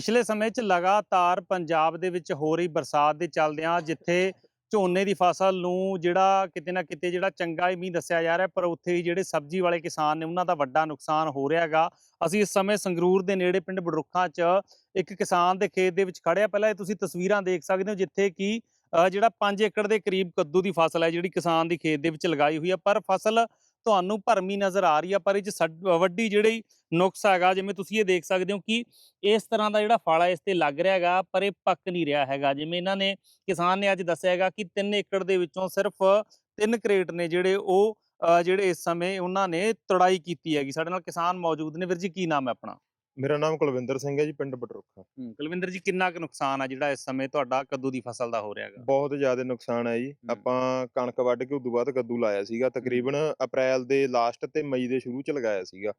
ਪਿਛਲੇ ਸਮੇਂ 'ਚ ਲਗਾਤਾਰ ਪੰਜਾਬ ਦੇ ਵਿੱਚ ਹੋ ਰਹੀ ਬਰਸਾਤ ਦੇ ਚੱਲਦਿਆਂ ਜਿੱਥੇ ਝੋਨੇ ਦੀ ਫਸਲ ਨੂੰ ਜਿਹੜਾ ਕਿਤੇ ਨਾ ਕਿਤੇ ਜਿਹੜਾ ਚੰਗਾ ਹੀ ਮੀਂਹ ਦੱਸਿਆ ਜਾ ਰਿਹਾ, ਪਰ ਉੱਥੇ ਹੀ ਜਿਹੜੇ ਸਬਜ਼ੀ ਵਾਲੇ ਕਿਸਾਨ ਨੇ ਉਹਨਾਂ ਦਾ ਵੱਡਾ ਨੁਕਸਾਨ ਹੋ ਰਿਹਾ ਹੈਗਾ। ਅਸੀਂ ਇਸ ਸਮੇਂ ਸੰਗਰੂਰ ਦੇ ਨੇੜੇ ਪਿੰਡ ਬਡਰੁੱਖਾਂ 'ਚ ਇੱਕ ਕਿਸਾਨ ਦੇ ਖੇਤ ਦੇ ਵਿੱਚ ਖੜਿਆ ਪਹਿਲਾਂ ਇਹ ਤੁਸੀਂ ਤਸਵੀਰਾਂ ਦੇਖ ਸਕਦੇ ਹੋ ਜਿੱਥੇ ਕਿ ਜਿਹੜਾ 5 ਏਕੜ ਦੇ ਕਰੀਬ ਕੱਦੂ ਦੀ ਫਸਲ ਹੈ ਜਿਹੜੀ ਕਿਸਾਨ ਦੀ ਖੇਤ ਦੇ ਵਿੱਚ ਲਗਾਈ ਹੋਈ ਹੈ। ਪਰ ਫਸਲ ਤੁਹਾਨੂੰ ਭਰਮੀ ਨਜ਼ਰ ਆ ਰਹੀ ਹੈ ਪਰ ਇਹ 'ਚ ਵੱਡੀ ਜਿਹੜੀ ਨੁਕਸ ਹੈਗਾ, ਜਿਵੇਂ ਤੁਸੀਂ ਇਹ ਦੇਖ ਸਕਦੇ ਹੋ ਕਿ ਇਸ ਤਰ੍ਹਾਂ ਦਾ ਜਿਹੜਾ ਫਲ ਹੈ ਇਸ ਤੇ ਲੱਗ ਰਿਹਾ ਹੈਗਾ, ਪਰ ਇਹ ਪੱਕ ਨਹੀਂ ਰਿਹਾ ਹੈਗਾ। ਜਿਵੇਂ ਇਹਨਾਂ ਨੇ, ਕਿਸਾਨ ਨੇ ਅੱਜ ਦੱਸਿਆ ਹੈਗਾ ਕਿ 3 ਏਕੜ ਦੇ ਵਿੱਚੋਂ ਸਿਰਫ 3 ਕਰੇਟ ਨੇ ਜਿਹੜੇ ਉਹ ਜਿਹੜੇ ਇਸ ਸਮੇਂ ਉਹਨਾਂ ਨੇ ਤੜਾਈ ਕੀਤੀ ਹੈਗੀ। ਸਾਡੇ ਨਾਲ ਕਿਸਾਨ ਮੌਜੂਦ ਨੇ। ਵੀਰ ਜੀ, ਕੀ ਨਾਮ ਹੈ ਆਪਣਾ? ਮੇਰਾ ਨਾਮ ਕੁਲਵਿੰਦਰ ਸਿੰਘ ਹੈ ਜੀ ਪਿੰਡ ਬਟਰੁੱਖਾ। ਕੁਲਵਿੰਦਰ ਜੀ ਕਿੰਨਾ ਕੁ ਨੁਕਸਾਨ ਆ ਜਿਹੜਾ ਇਸ ਸਮੇਂ ਤੁਹਾਡਾ ਕੱਦੂ ਦੀ ਫਸਲ ਦਾ ਹੋ ਰਿਹਾ ਹੈਗਾ? ਬਹੁਤ ਜ਼ਿਆਦਾ ਨੁਕਸਾਨ ਹੈ ਜੀ। ਆਪਾਂ ਕਣਕ ਵੱਢ ਕੇ ਉਦੋਂ ਬਾਅਦ ਕੱਦੂ ਲਾਇਆ ਸੀਗਾ। ਤਕਰੀਬਨ ਅਪ੍ਰੈਲ ਦੇ ਲਾਸਟ ਤੇ ਮਈ ਦੇ ਸ਼ੁਰੂ ਚ ਲਗਾਇਆ ਸੀਗਾ।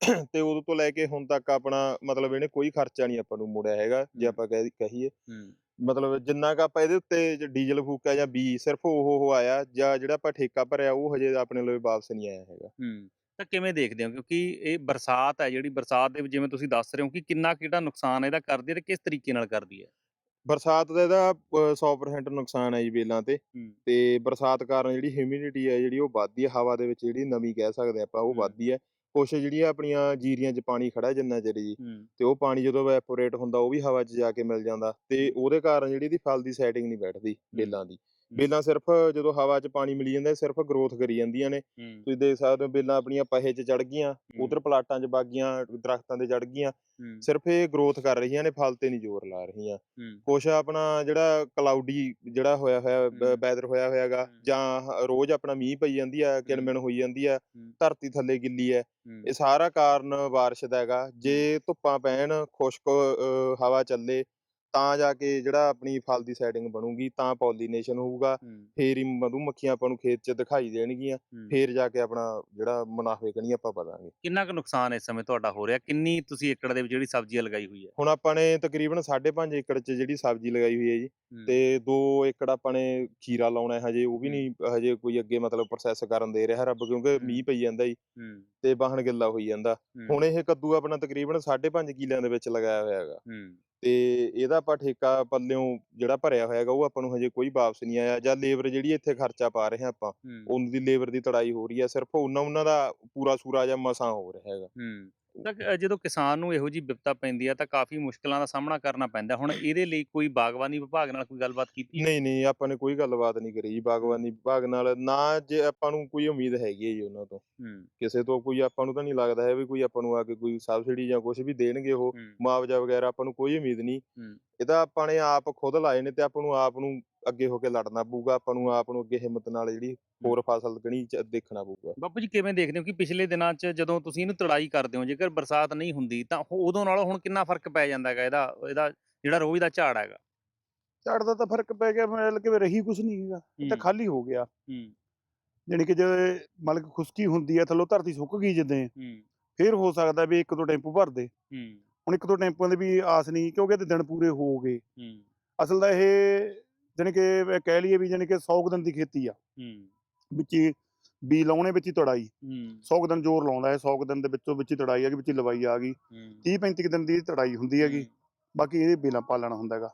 ਤੇ ਉਦੋਂ ਤੋਂ ਲੈ ਕੇ ਹੁਣ ਤੱਕ ਆਪਣਾ ਮਤਲਬ ਇਹਨੇ ਕੋਈ ਖਰਚਾ ਨਹੀਂ ਆਪਾਂ ਨੂੰ ਮੁੜਿਆ ਹੈਗਾ ਜੇ। ਆਪਾਂ ਕਹਿ ਕਹੀਏ। ਮਤਲਬ ਜਿੰਨਾ ਕ ਆਪਾਂ ਇਹਦੇ ਉੱਤੇ ਜ- ਡੀਜ਼ਲ ਫੂਕਿਆ ਜਾਂ ਬੀ ਸਿਰਫ ਉਹ ਉਹ ਆਇਆ ਜਾਂ ਜਿਹੜਾ ਆਪਾਂ ਠੇਕਾ ਭਰਿਆ ਉਹ ਹਜੇ ਆਪਣੇ ਲਈ ਵਾਪਸ ਨਹੀਂ ਆਇਆ ਹੈਗਾ। ਹੂੰ। ਤਾਂ ਕਿਵੇਂ ਦੇਖਦੇ ਹੋ? ਕਿਉਂਕਿ ਇਹ ਬਰਸਾਤ ਹੈ ਜਿਹੜੀ ਬਰਸਾਤ ਦੇ ਵਿੱਚ ਜਿਵੇਂ ਤੁਸੀਂ ਦੱਸ ਰਹੇ ਹੋ ਕਿ ਕਿੰਨਾ ਕਿਹੜਾ ਨੁਕਸਾਨ ਇਹਦਾ ਕਰਦੀ ਹੈ ਤੇ ਕਿਸ ਤਰੀਕੇ ਨਾਲ ਕਰਦੀ ਹੈ? ਬਰਸਾਤ ਦਾ ਇਹਦਾ ਅ, 100% ਨੁਕਸਾਨ ਹੈ ਜੀ ਬੇਲਾਂ ਤੇ। ਹੂੰ। ਤੇ ਬਰਸਾਤ ਕਾਰਨ ਜਿਹੜੀ ਹਿਊਮਿਡਿਟੀ ਹੈ ਜਿਹੜੀ ਉਹ ਵੱਧਦੀ ਹੈ ਹਵਾ ਦੇ ਵਿੱਚ ਜਿਹੜੀ ਨਮੀ ਕਹਿ ਸਕਦੇ ਆਪਾਂ ਉਹ ਹੂੰ। ਵੱਧਦੀ ਹੈ। ਕੁਛ ਜਿਹੜੀਆਂ ਆਪਣੀਆਂ ਜੀਰੀਆਂ 'ਚ ਪਾਣੀ ਖੜਾ ਜਿੰਨਾ ਚਿਰ ਜੀ ਹੂੰ। ਤੇ ਉਹ ਪਾਣੀ ਜਦੋਂ ਵੈਪੋਰੇਟ ਹੁੰਦਾ ਉਹ ਵੀ ਹਵਾ 'ਚ ਜਾ ਕੇ ਮਿਲ ਜਾਂਦਾ। ਤੇ ਉਹਦੇ ਕਾਰਨ ਜਿਹੜੀ ਇਹਦੀ ਫਲ ਦੀ ਸੈਟਿੰਗ ਨਹੀਂ ਬੈਠਦੀ ਬੇਲਾਂ ਦੀ। ਬੇਲਾਂ ਸਿਰਫ ਜਦੋਂ ਹਵਾ 'ਚ ਪਾਣੀ ਮਿਲੀ ਜਾਂਦਾ ਸਿਰਫ ਗਰੋਥ ਕਰੀ ਜਾਂਦੀਆਂ ਨੇ। ਤੁਸੀਂ ਦੇਖ ਸਕਦੇ ਹੋ ਬੇਲਾਂ ਆਪਣੀਆਂ ਪਹੇ 'ਚ ਚੜ ਗਈਆਂ। ਉਧਰ ਪਲਾਟਾਂ 'ਚ ਵਗ ਗਈਆਂ ਦਰਖਤਾਂ ਤੇ ਚੜ ਗਈਆਂ। ਸਿਰਫ ਇਹ ਗਰੋਥ ਕਰ ਰਹੀਆਂ ਨੇ ਫਲ ਤੇ ਨਹੀਂ ਜ਼ੋਰ ਲਾ ਰਹੀਆਂ। ਕੁਛ ਆਪਣਾ ਜਿਹੜਾ ਕਲਾਉਡੀ ਜਿਹੜਾ ਹੋਇਆ ਹੋਇਆ। ਵੈਦਰ ਹੋਇਆ ਹੋਇਆਗਾ। ਜਾਂ ਰੋਜ਼ ਆਪਣਾ ਮੀਂਹ ਪਈ ਜਾਂਦੀ ਆ ਕਿਣਮਿਣ ਹੋਈ ਜਾਂਦੀ ਆ। ਧਰਤੀ ਥੱਲੇ ਗਿੱਲੀ ਹੈ। ਇਹ ਸਾਰਾ ਕਾਰਨ ਬਾਰਿਸ਼ ਦਾ ਹੈਗਾ। ਜੇ ਧੁੱਪਾਂ ਪੈਣ ਖੁਸ਼ਕ ਹਵਾ ਚੱਲੇ ਤਾਂ ਜਾ ਕੇ ਜਿਹੜਾ ਆਪਣੀ ਫਲ ਦੀ ਸੈਟਿੰਗ ਬਣੂਗੀ ਤਾਂ ਪੋਲੀਨੇਸ਼ਨ ਹੋਊਗਾ। ਫੇਰ ਹੀ ਮਧੂ ਮੱਖੀਆਂ ਆਪਾਂ ਨੂੰ ਖੇਤ 'ਚ ਦਿਖਾਈ ਦੇਣਗੀਆਂ। ਫੇਰ ਜਾ ਕੇ ਆਪਣਾ ਜਿਹੜਾ ਮੁਨਾਫੇ ਕਣੀ ਆਪਾਂ ਪਾਵਾਂਗੇ ਕਿੰਨਾ ਕੁ ਨੁਕਸਾਨ ਇਸ ਸਮੇਂ ਤੁਹਾਡਾ ਹੋ ਰਿਹਾ? ਕਿੰਨੀ ਤੁਸੀਂ ਏਕੜ ਦੇ ਵਿੱਚ ਜਿਹੜੀ ਸਬਜ਼ੀ ਲਗਾਈ ਹੋਈ ਹੈ? ਹੁਣ ਆਪਾਂ ਨੇ ਤਕਰੀਬਨ 5.5 ਏਕੜ 'ਚ ਜਿਹੜੀ ਸਬਜ਼ੀ ਲਗਾਈ ਹੋਈ ਹੈ ਜੀ। ਤੇ 2 ਏਕੜ ਆਪਾਂ ਨੇ ਖੀਰਾ ਲਾਉਣਾ ਹੈ ਹਜੇ ਉਹ ਵੀ। ਨਹੀਂ ਹਜੇ ਕੋਈ ਅੱਗੇ ਮਤਲਬ ਪ੍ਰੋਸੈਸ ਕਰਨ ਦੇ ਰਿਹਾ ਰੱਬ ਕਿਉਂਕਿ। ਮੀਂਹ ਪਈ ਜਾਂਦਾ ਜੀ। ਤੇ ਬਾਹਣ ਗਿੱਲਾ ਹੋਈ ਜਾਂਦਾ। ਹੁਣ ਇਹ ਕੱਦੂ ਆਪਣਾ ਤਕਰੀਬਨ 5.5 ਕਿੱਲਿਆਂ ਦੇ ਵਿੱਚ ਲਗਾਇਆ ਹੋਇਆ ਹੈਗਾ। ਤੇ ਇਹਦਾ ਆਪਾਂ ਠੇਕਾ ਪੱਲਿਓਂ ਜਿਹੜਾ ਭਰਿਆ ਹੋਇਆ ਹੈਗਾ ਉਹ ਆਪਾਂ ਨੂੰ ਹਜੇ ਕੋਈ ਵਾਪਸ ਨਹੀਂ ਆਇਆ ਜਾਂ ਲੇਬਰ ਜਿਹੜੀ ਇੱਥੇ ਖਰਚਾ ਪਾ ਰਹੇ ਹਾਂ ਆਪਾਂ ਹੂੰ। ਉਹਨਾਂ ਦੀ ਲੇਬਰ ਦੀ ਤੜਾਈ ਹੋ ਰਹੀ ਹੈ ਸਿਰਫ ਉਹਨਾਂ ਉਹਨਾਂ ਦਾ ਪੂਰਾ ਸੂਰਾ ਜਾਂ ਮਸਾਂ ਹੋ ਰਿਹਾ ਹੈਗਾ। ਹੂੰ। ਤਾਂ ਜਦੋਂ ਕਿਸਾਨ ਨੂੰ ਇਹੋ ਜੀ ਵਿਪਤਾ ਪੈਂਦੀ ਹੈ ਤਾਂ ਕਾਫੀ ਮੁਸ਼ਕਲਾਂ ਦਾ ਸਾਹਮਣਾ ਕਰਨਾ ਪੈਂਦਾ। ਹੁਣ ਇਹਦੇ ਲਈ ਕੋਈ ਬਾਗਬਾਨੀ ਵਿਭਾਗ ਨਾਲ ਕੋਈ ਗੱਲਬਾਤ ਕੀਤੀ? ਨਹੀਂ ਨਹੀਂ ਆਪਾਂ ਨੇ ਕੋਈ ਗੱਲਬਾਤ ਨਹੀਂ ਕਰੀ ਜੀ ਬਾਗਬਾਨੀ ਵਿਭਾਗ ਨਾਲ। ਨਾ ਜੇ ਆਪਾਂ ਨੂੰ ਕੋਈ ਉਮੀਦ ਹੈਗੀ ਹੈ ਜੀ ਉਹਨਾਂ ਤੋਂ। ਕਿਸੇ ਤੋਂ ਕੋਈ ਆਪਾਂ ਨੂੰ ਤਾਂ ਨਹੀਂ ਲੱਗਦਾ ਹੈ ਵੀ ਕੋਈ ਆਪਾਂ ਨੂੰ ਆ ਕੇ ਕੋਈ ਸਬਸਿਡੀ ਜਾਂ ਕੁਝ ਵੀ ਦੇਣਗੇ ਉਹ ਮੁਆਵਜ਼ਾ ਵਗੈਰਾ ਆਪਾਂ ਨੂੰ ਕੋਈ ਉਮੀਦ ਨਹੀਂ। ਇਹ ਤਾਂ ਆਪਾਂ ਨੇ ਆਪ ਖੁਦ ਲਾਏ ਨੇ ਤੇ ਆਪਾਂ ਨੂੰ ਆਪ ਨੂੰ ਅੱਗੇ ਹੋ ਕੇ ਲੜਨਾ ਪਊਗਾ ਆਪਾਂ ਨੂੰ ਆਪ ਨੂੰ ਅੱਗੇ ਹਿੰਮਤ ਨਾਲ ਜਿਹੜੀ ਹੋਰ ਫਸਲ ਕਣੀ ਚ ਦੇਖਣਾ ਪਊਗਾ। ਬਾਪੂ ਜੀ ਕਿਵੇਂ ਦੇਖਦੇ ਹੋ ਕਿ ਪਿਛਲੇ ਦਿਨਾਂ 'ਚ ਜਦੋਂ ਤੁਸੀਂ ਇਹਨੂੰ ਤੜਾਈ ਕਰਦੇ ਹੋ ਜੇਕਰ ਬਰਸਾਤ ਨਹੀਂ ਹੁੰਦੀ ਤਾਂ ਉਹ- ਉਦੋਂ ਨਾਲੋਂ ਹੁਣ ਕਿੰਨਾ ਫ਼ਰਕ ਪੈ ਜਾਂਦਾ ਹੈਗਾ ਇਹਦਾ ਇਹਦਾ ਜਿਹੜਾ ਰੋਜ਼ ਦਾ ਝਾੜ ਹੈਗਾ? ਝਾੜ ਦਾ ਤਾਂ ਫ਼ਰਕ ਪੈ ਗਿਆ ਮਤਲਬ ਕਿ ਰਹੀ ਕੁਛ ਨਹੀਂ ਹੈਗਾ ਇਹ ਤਾਂ ਖਾਲੀ ਹੋ ਗਿਆ। ਹੂੰ। ਜਾਣੀ ਕਿ ਜੇ ਮਤਲਬ ਕਿ ਖੁਸ਼ਕੀ ਹੁੰਦੀ ਹੈ ਥੱਲੋਂ ਧਰਤੀ ਸੁੱਕ ਗਈ ਜਿੱਦਾਂ ਹੂੰ ਫੇਰ ਹੋ ਸਕਦਾ ਵੀ ਇੱਕ ਦੋ ਟੈਂਪੂ ਭਰਦੇ ਹੂੰ। ਹੁਣ ਇੱਕ ਦੋ ਟੈਂਪੂਆਂ ਦੀ ਵੀ ਆਸ ਨਹੀਂ ਕਿਉਂਕਿ ਇਹਦੇ ਦਿਨ ਪੂਰੇ ਹੋ ਗਏ। ਹੂੰ। ਅਸਲ ਦਾ ਇਹ ਜਾਣੀ ਕਿ ਇਹ ਕਹਿ ਲਈਏ ਵੀ ਜਾਣੀ ਕਿ 100 ਕੁ ਦਿਨ ਦੀ ਖੇਤੀ ਆ। ਹੂੰ। ਵਿੱਚ ਹੀ ਬੀ ਲਾਉਣੇ ਵਿੱਚ ਹੀ ਤੜਾਈ। ਹੂੰ। 100 ਕੁ ਦਿਨ ਜ਼ੋਰ ਲਾਉਂਦਾ ਹੈ 100 ਕੁ ਦਿਨ ਦੇ ਵਿੱਚੋਂ ਵਿੱਚ ਹੀ ਤੜਾਈ ਆ ਗਈ ਵਿੱਚ ਹੀ ਲਵਾਈ ਆ ਗਈ। ਹੂੰ। 30 35 ਦਿਨ ਦੀ ਤੜਾਈ ਹੁੰਦੀ ਹੈਗੀ। ਬਾਕੀ ਇਹਦੇ ਬੇਲਾਂ ਪਾਲਣਾ ਹੁੰਦਾ ਹੈਗਾ।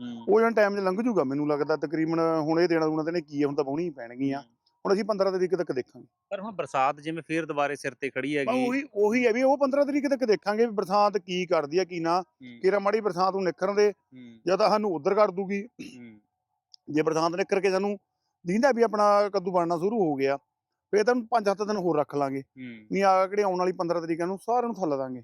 ਹੂੰ। ਉਹ ਜਨ ਟਾਈਮ 'ਚ ਲੰਘ ਜੂਗਾ ਮੈਨੂੰ ਲੱਗਦਾ ਤਕਰੀਬਨ ਹੁਣ ਇਹ ਦੇਣਾ ਦੂਣਾ ਤੇ ਨੇ ਕੀ ਹੁਣ ਤਾਂ ਹੀ ਪੈਣਗੀਆਂ। ਹੁਣ ਅਸੀਂ 15 ਤਰੀਕ ਤੱਕ ਦੇਖਾਂਗੇ। ਪਰ ਹੁਣ ਬਰਸਾਤ ਜਿਵੇਂ ਫੇਰ ਦੁਬਾਰੇ ਸਿਰ ਤੇ ਖੜੀ ਹੈਗੀ। ਉਹੀ ਉਹੀ ਹੈ ਵੀ ਉਹ 15 ਤਰੀਕ ਤੱਕ ਦੇਖਾਂਗੇ ਵੀ ਬਰਸਾਤ ਕੀ ਕਰਦੀ ਹੈ ਕੀ ਨਾ। ਕਿਰਾ ਮਾੜੀ ਬਰਸਾਤ ਨੂੰ ਨਿਖਰਨ ਦੇ ਜਾਂ ਤਾਂ ਸਾਨੂੰ ਉਧਰ ਕਰ ਦੂਗੀ। ਜੇ ਬਰਸਾਤ ਨਿਕਰ ਕੇ ਸਾਨੂੰ ਦੀਂਦਾ ਵੀ ਆਪਣਾ ਕੱਦੂ ਬਣਨਾ ਸ਼ੁਰੂ ਹੋ ਗਿਆ ਫੇਰ ਤਾਂ 5-7 ਦਿਨ ਹੋਰ ਰੱਖ ਲਾਂਗੇ। ਨਹੀਂ ਆ ਕਿਹੜੇ ਆਉਣ ਵਾਲੀ 15 ਤਰੀਕਾਂ ਨੂੰ ਸਾਰਿਆਂ ਨੂੰ ਥੱਲ ਦਾਂਗੇ।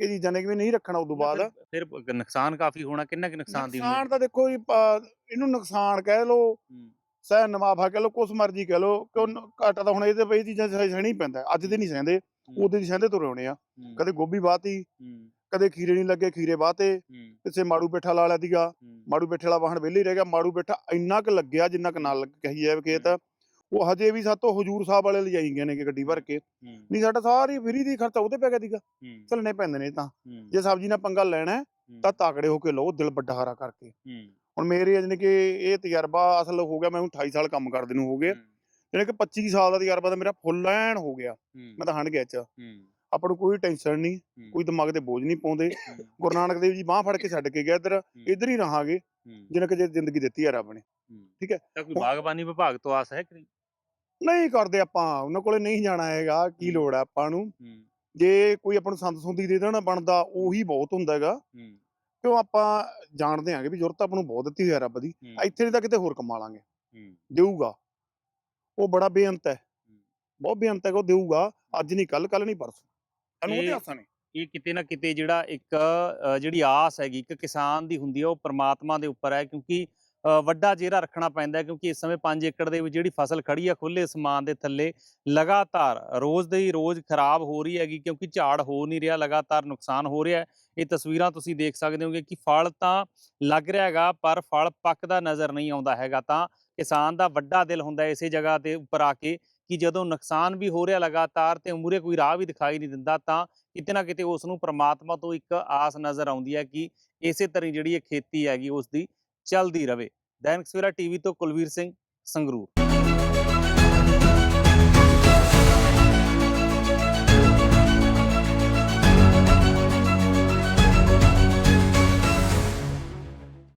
ਇਹ ਚੀਜ਼ਾਂ ਨੇ ਕਿ ਵੀ ਨਹੀਂ ਰੱਖਣਾ ਉਦੋਂ ਬਾਅਦ। ਫਿਰ ਨੁਕਸਾਨ ਕਾਫੀ ਹੋਣਾ ਕਿੰਨਾ ਕਿ ਨੁਕਸਾਨ ਦੀ ਨੁਕਸਾਨ ਤਾਂ ਦੇਖੋ ਜੀ ਇਹਨੂੰ ਨੁਕਸਾਨ ਕਹਿ ਲਓ ਹੂੰ, ਸਹਿ ਨਵਾਫਾ ਕਹਿ ਲਓ ਕੁਛ ਮਰਜ਼ੀ ਕਹਿ ਲਓ ਕਿ ਘਾਟਾ ਤਾਂ ਹੁਣ ਇਹਦੇ ਪਈ ਚੀਜ਼ਾਂ ਸਹਿ- ਸਹਿਣੀ ਪੈਂਦਾ। ਅੱਜ ਦੇ ਨਹੀਂ ਸਹਿੰਦੇ ਉਹਦੇ ਦੀ ਸਹਿੰਦੇ ਤੁਰੇ ਹੋਣੇ ਆ। ਕਦੇ ਗੋਭੀ ਹੂੰ, ਕਦੇ ਖੀਰੇ ਨਹੀਂ ਲੱਗੇ ਖੀਰੇ ਹੂੰ, ਕਿਸੇ ਮਾੜੂ ਪੇਠਾ ਲਾ ਲਿਆ ਦੀਗਾ ਮਾੜੂ ਪੇਠੇ ਵਾਲਾ ਵਾਹਣ ਵਿਹਲੇ ਰਹਿ ਗਿਆ। ਮਾੜੂ ਪੇਠਾ ਇੰਨਾ ਕੁ ਲੱਗਿਆ ਜਿੰਨਾ ਕੁ ਨਾਲ ਕਹੀ ਜਾਵੇ ਖੇਤ। ਉਹ ਹਜੇ ਵੀ ਸਾਤੋਂ ਹਜੂਰ ਸਾਹਿਬ ਵਾਲੇ ਲਿਜਾਈ ਗਏ ਨੇ ਕਿ ਗੱਡੀ ਭਰ ਕੇ। ਨਹੀਂ ਸਾਡਾ ਸਾਰੀ ਫਰੀ ਦੀ ਖਰਚਾ ਉਹਤੇ ਪੈ ਗਿਆ ਦੀਗਾ ਚੱਲਣੇ ਪੈਂਦੇ ਨੇ ਤਾਂ। ਜੇ ਸਬਜ਼ੀ ਨਾਲ ਪੰਗਾ ਲੈਣਾ ਤਾਂ ਤਾਕੜੇ ਹੋ ਕੇ ਲਓ ਦਿਲ ਵੱਡਾ ਹਰਾ ਕਰਕੇ ਹੁਣ ਮੇਰੇ ਜਾਣੀ ਕਿ ਇਹ ਤਜਰਬਾ ਅਸਲ ਹੋ ਗਿਆ ਮੈਨੂੰ 28 ਸਾਲ ਕੰਮ ਕਰਦੇ ਨੂੰ ਹੋ ਗਏ। ਜਾਣੀ ਕਿ 25 ਸਾਲ ਦਾ ਤਜਰਬਾ ਤਾਂ ਮੇਰਾ ਫੁੱਲ ਐਨ ਹੋ ਗਿਆ। ਮੈਂ ਤਾਂ ਹੰਡ ਗਿਆ ਚ। ਆਪਾਂ ਨੂੰ ਕੋਈ ਟੈਨਸ਼ਨ ਨਹੀਂ ਕੋਈ ਦਿਮਾਗ ਤੇ ਬੋਝ ਨਹੀਂ ਪਾਉਂਦੇ। ਗੁਰੂ ਨਾਨਕ ਦੇਵ ਜੀ ਬਾਹ ਫੜ ਕੇ ਛੱਡ ਕੇ ਗਿਆ ਇੱਧਰ ਇੱਧਰ ਹੀ ਰਹਾਂਗੇ ਜਿੰਨਾ ਕਿ ਜ਼ਿੰਦਗੀ ਦਿੱਤੀ ਆ ਰੱਬ ਨੇ। ਠੀਕ ਹੈ। ਤਾਂ ਕੋਈ ਬਾਗਬਾਨੀ ਵਿਭਾਗ ਤੋਂ ਆਸ ਹੈ ਕਿ ਨਹੀਂ? ਕਰਦੇ ਆਪਾਂ ਉਹਨਾਂ ਕੋਲੇ ਨਹੀਂ ਜਾਣਾ ਹੈਗਾ ਕੀ ਲੋੜ ਹੈ ਆਪਾਂ ਨੂੰ? ਜੇ ਕੋਈ ਆਪਾਂ ਨੂੰ ਸੰਤ ਸੁੰਦੀ ਦੇ ਦੇਣਾ ਬਣਦਾ ਉਹੀ ਬਹੁਤ ਹੁੰਦਾ ਹੈਗਾ। ਕਿਉਂ ਆਪਾਂ ਜਾਣਦੇ ਆਂਗੇ ਵੀ ਜ਼ਰੂਰਤ ਆਪਾਂ ਨੂੰ ਬਹੁਤ ਦਿੱਤੀ ਹੋਈ ਆ ਰੱਬ ਦੀ ਇੱਥੇ ਨਹੀਂ ਤਾਂ ਕਿਤੇ ਹੋਰ ਕਮਾ ਲਾਂਗੇ। ਦੇਊਗਾ। ਉਹ ਬੜਾ ਬੇਅੰਤ ਹੈ। ਬਹੁਤ ਬੇਅੰਤ ਹੈ ਕਿ ਉਹ ਦੇਊਗਾ। ਅੱਜ ਨਹੀਂ ਕੱਲ ਕੱਲ ਨਹੀਂ ਪਰਸੋਂ। ਸਾਨੂੰ ਉਹਦੇ ਆਸਾਂ ਨੇ? ਇਹ ਕਿਤੇ ਨਾ ਕਿਤੇ ਜਿਹੜਾ ਇੱਕ ਜਿਹੜੀ ਆਸ ਹੈਗੀ ਇੱਕ ਕਿਸਾਨ ਦੀ ਹੁੰਦੀ ਹੈ ਉਹ ਪ੍ਰਮਾਤਮਾ ਦੇ ਉੱਪਰ ਹੈ ਕਿਉਂਕਿ ਵੱਡਾ ਜੇਰਾ ਰੱਖਣਾ ਪੈਂਦਾ ਕਿਉਂਕਿ ਇਸ ਸਮੇਂ 5 ਏਕੜ ਦੇ ਵਿੱਚ ਜਿਹੜੀ ਫਸਲ ਖੜੀ ਆ ਖੁੱਲੇ ਅਸਮਾਨ ਦੇ ਥੱਲੇ ਲਗਾਤਾਰ ਰੋਜ਼ ਦੇ ਹੀ ਰੋਜ਼ ਖਰਾਬ ਹੋ ਰਹੀ ਹੈਗੀ ਕਿਉਂਕਿ ਝਾੜ ਹੋ ਨਹੀਂ ਰਿਹਾ ਲਗਾਤਾਰ ਨੁਕਸਾਨ ਹੋ ਰਿਹਾ ਇਹ ਤਸਵੀਰਾਂ ਤੁਸੀਂ ਦੇਖ ਸਕਦੇ ਹੋਗੇ ਕਿ ਫਲ ਤਾਂ ਲੱਗ ਰਿਹਾ ਹੈਗਾ ਪਰ ਫਲ ਪੱਕਦਾ ਨਜ਼ਰ ਨਹੀਂ ਆਉਂਦਾ ਹੈਗਾ ਤਾਂ ਕਿਸਾਨ ਦਾ ਵੱਡਾ ਦਿਲ ਹੁੰਦਾ ਇਸੇ ਜਗ੍ਹਾ ਤੇ ਉੱਪਰ ਆ ਕੇ ਕਿ ਜਦੋਂ ਨੁਕਸਾਨ ਵੀ ਹੋ ਰਿਹਾ ਲਗਾਤਾਰ ਤੇ ਮੂਰੇ ਕੋਈ ਰਾਹ ਵੀ ਦਿਖਾਈ ਨਹੀਂ ਦਿੰਦਾ, ਤਾਂ ਕਿਤੇ ਨਾ ਕਿਤੇ ਉਸ ਨੂੰ ਪ੍ਰਮਾਤਮਾ ਤੋਂ ਇੱਕ ਆਸ ਨਜ਼ਰ ਆਉਂਦੀ ਹੈ ਕਿ ਇਸੇ ਤਰ੍ਹਾਂ ਜਿਹੜੀ ਇਹ ਖੇਤੀ ਹੈਗੀ ਉਸ ਦੀ ਚੱਲਦੀ ਰਵੇ ਦੈਨਿਕ ਸਵੇਰਾ ਟੀਵੀ ਤੋਂ ਕੁਲਵੀਰ ਸਿੰਘ ਸੰਗਰੂਰ।